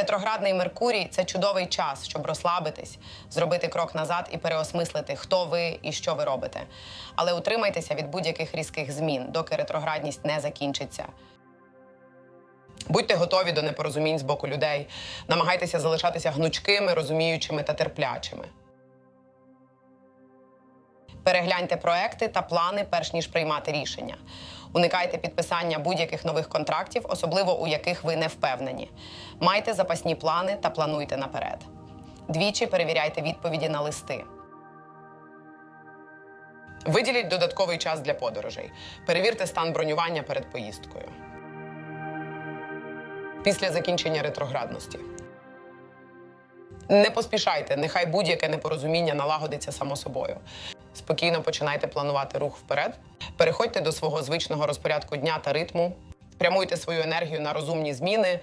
Ретроградний Меркурій це чудовий час, щоб розслабитись, зробити крок назад і переосмислити, хто ви і що ви робите. Але утримайтеся від будь-яких різких змін, доки ретроградність не закінчиться. Будьте готові до непорозумінь з боку людей, намагайтеся залишатися гнучкими, розуміючими та терплячими. Перегляньте проекти та плани, перш ніж приймати рішення. Уникайте підписання будь-яких нових контрактів, особливо у яких ви не впевнені. Майте запасні плани та плануйте наперед. Двічі перевіряйте відповіді на листи. Виділіть додатковий час для подорожей. Перевірте стан бронювання перед поїздкою. Після закінчення ретроградності. Не поспішайте, нехай будь-яке непорозуміння налагодиться само собою. Спокійно починайте планувати рух вперед. Переходьте до свого звичного розпорядку дня та ритму. Прямуйте свою енергію на розумні зміни.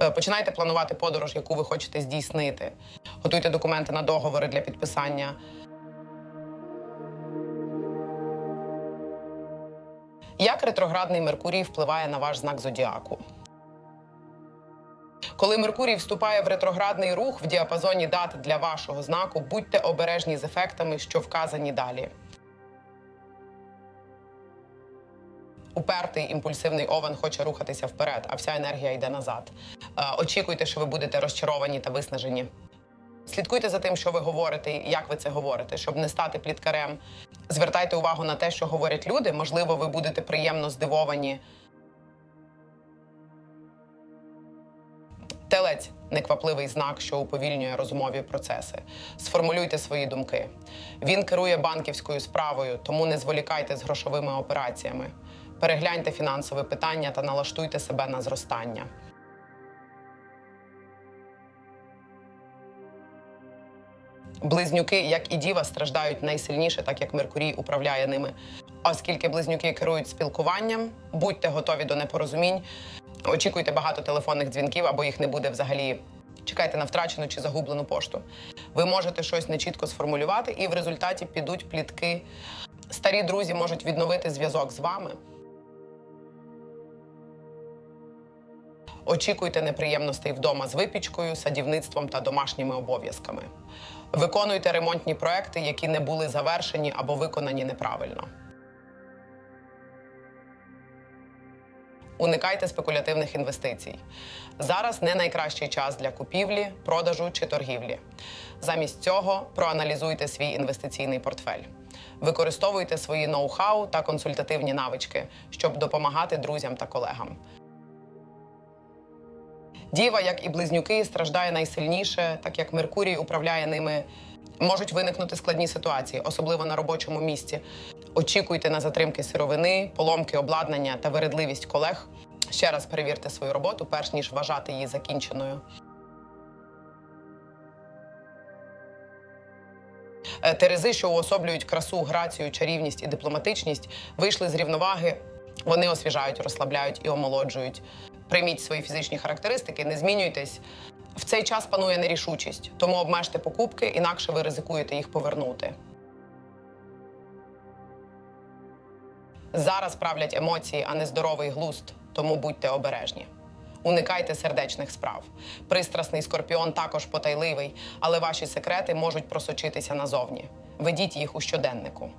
Е, Починайте планувати подорож, яку ви хочете здійснити. Готуйте документи на договори для підписання. Як ретроградний Меркурій впливає на ваш знак зодіаку? Коли Меркурій вступає в ретроградний рух в діапазоні дат для вашого знаку, будьте обережні з ефектами, що вказані далі. Упертий імпульсивний овен хоче рухатися вперед, а вся енергія йде назад. Е, Очікуйте, що ви будете розчаровані та виснажені. Слідкуйте за тим, що ви говорите, і як ви це говорите, щоб не стати пліткарем. Звертайте увагу на те, що говорять люди. Можливо, ви будете приємно здивовані. Телець неквапливий знак, що уповільнює розумові процеси. Сформулюйте свої думки. Він керує банківською справою, тому не зволікайте з грошовими операціями. Перегляньте фінансове питання та налаштуйте себе на зростання. Близнюки, як і діва, страждають найсильніше, так як Меркурій управляє ними. Оскільки близнюки керують спілкуванням, будьте готові до непорозумінь, очікуйте багато телефонних дзвінків або їх не буде взагалі. Чекайте на втрачену чи загублену пошту. Ви можете щось нечітко сформулювати, і в результаті підуть плітки. Старі друзі можуть відновити зв'язок з вами. Очікуйте неприємностей вдома з випічкою, садівництвом та домашніми обов'язками. Виконуйте ремонтні проекти, які не були завершені або виконані неправильно. Уникайте спекулятивних інвестицій. Зараз не найкращий час для купівлі, продажу чи торгівлі. Замість цього проаналізуйте свій інвестиційний портфель. Використовуйте свої ноу-хау та консультативні навички, щоб допомагати друзям та колегам. Діва, як і близнюки, страждає найсильніше, так як Меркурій управляє ними. Можуть виникнути складні ситуації, особливо на робочому місці. Очікуйте на затримки сировини, поломки обладнання та вередливість колег. Ще раз перевірте свою роботу, перш ніж вважати її закінченою. Е, Терези, що уособлюють красу, грацію, чарівність і дипломатичність, вийшли з рівноваги. Вони освіжають, розслабляють і омолоджують. Прийміть свої фізичні характеристики, не змінюйтесь. В цей час панує нерішучість, тому обмежте покупки, інакше ви ризикуєте їх повернути. Зараз правлять емоції, а не здоровий глуст, тому будьте обережні. Уникайте сердечних справ. Пристрасний скорпіон також потайливий, але ваші секрети можуть просочитися назовні. Ведіть їх у щоденнику.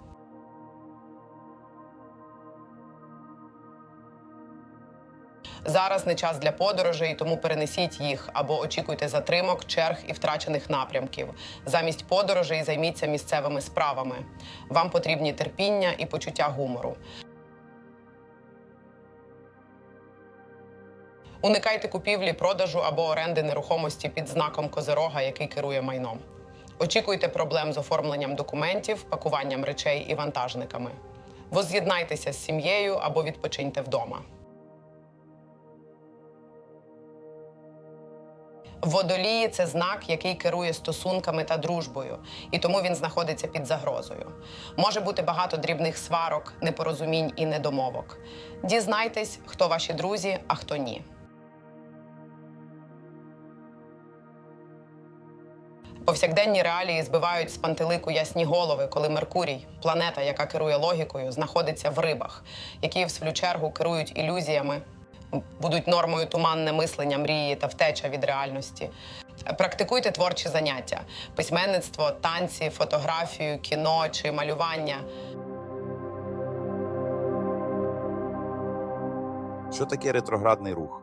Зараз не час для подорожей, тому перенесіть їх або очікуйте затримок, черг і втрачених напрямків. Замість подорожей займіться місцевими справами. Вам потрібні терпіння і почуття гумору. Уникайте купівлі, продажу або оренди нерухомості під знаком козирога, який керує майном. Очікуйте проблем з оформленням документів, пакуванням речей і вантажниками. Воз'єднайтеся з сім'єю або відпочиньте вдома. Водолії це знак, який керує стосунками та дружбою, і тому він знаходиться під загрозою. Може бути багато дрібних сварок, непорозумінь і недомовок. Дізнайтесь, хто ваші друзі, а хто ні. Повсякденні реалії збивають з пантелику ясні голови, коли Меркурій, планета, яка керує логікою, знаходиться в рибах, які в свою чергу керують ілюзіями. Будуть нормою туманне мислення, мрії та втеча від реальності. Практикуйте творчі заняття: письменництво, танці, фотографію, кіно чи малювання. Що таке ретроградний рух?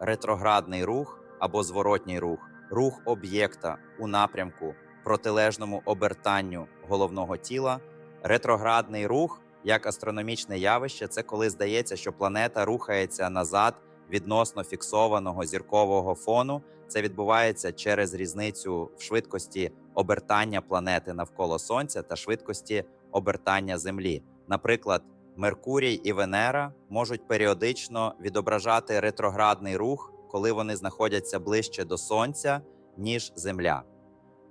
Ретроградний рух або зворотній рух рух об'єкта у напрямку протилежному обертанню головного тіла. Ретроградний рух як астрономічне явище це коли здається, що планета рухається назад відносно фіксованого зіркового фону. Це відбувається через різницю в швидкості обертання планети навколо Сонця та швидкості обертання Землі. Наприклад, Меркурій і Венера можуть періодично відображати ретроградний рух, коли вони знаходяться ближче до Сонця, ніж Земля.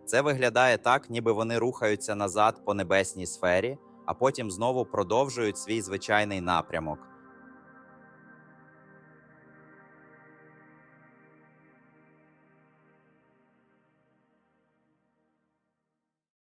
Це виглядає так, ніби вони рухаються назад по небесній сфері, а потім знову продовжують свій звичайний напрямок.